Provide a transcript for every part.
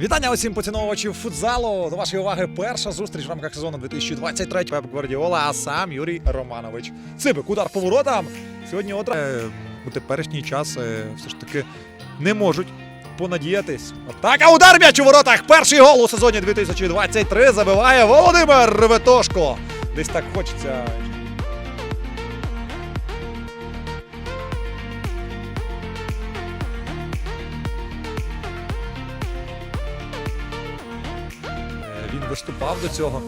Вітання усім поціновувачів футзалу. До вашої уваги перша зустріч в рамках сезону 2023 Пеп Гвардіола, а сам Юрій Романович. Цибик, удар по воротам. Сьогодні отра Е, у теперішній час е, все ж таки не можуть понадіятись. Атака, удар м'яч у воротах. Перший гол у сезоні 2023 забиває Володимир Ветошко. Десь так хочеться. Він виступав до цього.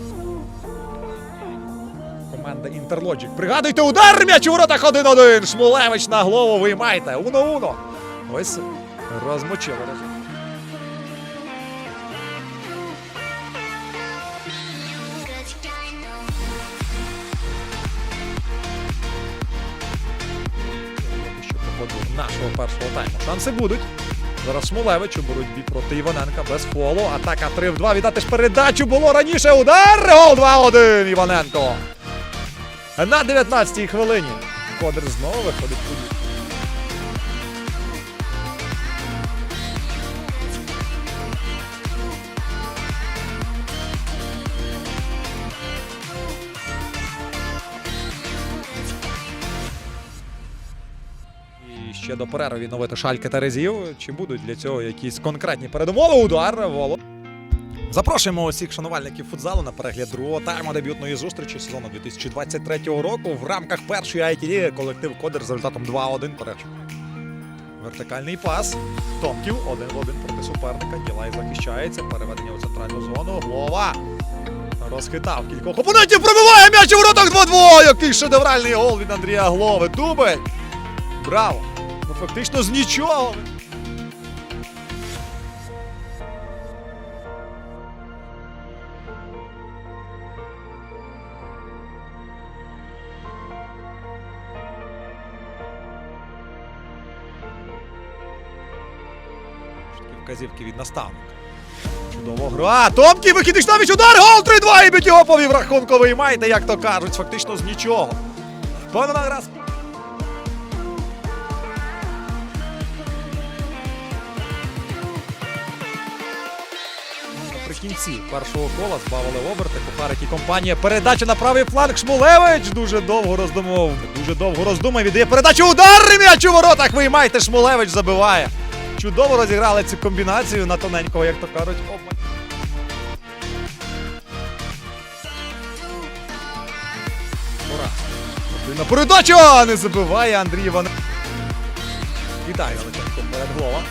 Команда Інтерлоджік. Пригадуйте, удар м'яч у воротах 1-1. Шмулевич на голову виймайте. Уно-уно. Ось розмочили. Нашого першого тайму. Шанси будуть. Зараз Шмулевич у боротьбі проти Іваненка без фолу. Атака 3 в 2. Віддати ж передачу було раніше. Удар! Гол 2-1. Іваненко. На 19-й хвилині. Кодер знову виходить туди. Ще до перерви відновити шальки Терезів. Чи будуть для цього якісь конкретні передумови? Удар Воло. Запрошуємо усіх шанувальників футзалу на перегляд другого тайму дебютної зустрічі сезону 2023 року в рамках першої IT-ліги колектив Кодер з результатом 2-1 переч. Вертикальний пас. Томків один в один проти суперника. Ділай захищається. Переведення у центральну зону. Глова. Розхитав кількох опонентів. Пробиває м'яч у воротах 2-2. Який шедевральний гол від Андрія Глови. Дубль. Браво! Фактично з нічого. Вказівки від наставника. Чудово гра. Томкі вихід Іштавіч, удар, гол 3-2 і бить його повів рахунковий. Маєте, як то кажуть, фактично з нічого. Впевнена гра. Наприкінці першого кола збавили оберти. Кухарик і компанія. Передача на правий фланг. Шмулевич дуже довго роздумував. Дуже довго роздумав. Віддає передачу. Удар! М'яч у воротах. Виймайте. Шмулевич забиває. Чудово розіграли цю комбінацію на тоненького, як то кажуть. обмаль. На передачу! Не забиває Андрій Іван. Вітаю Галиченко перед голом.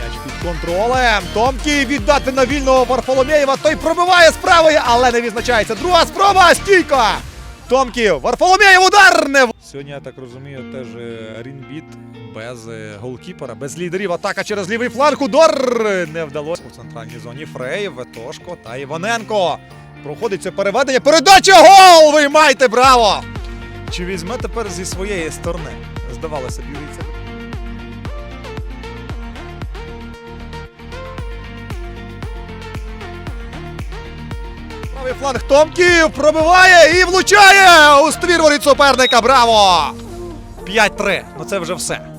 М'яч під контролем. Томкі віддати на вільного Варфоломєєва. Той пробиває з правої, але не відзначається. Друга спроба. Стійка! Томкі, Варфоломєєв удар не Сьогодні, я так розумію, теж е, Рінбіт без е, голкіпера, без лідерів. Атака через лівий фланг. Удар не вдалося. У центральній зоні Фрей, Ветошко та Іваненко. Проходить це переведення. Передача гол! Виймайте, браво! Чи візьме тепер зі своєї сторони? Здавалося б, Юрій, це Правий фланг Томків пробиває і влучає у ствір суперника. Браво! 5-3. Ну це вже все.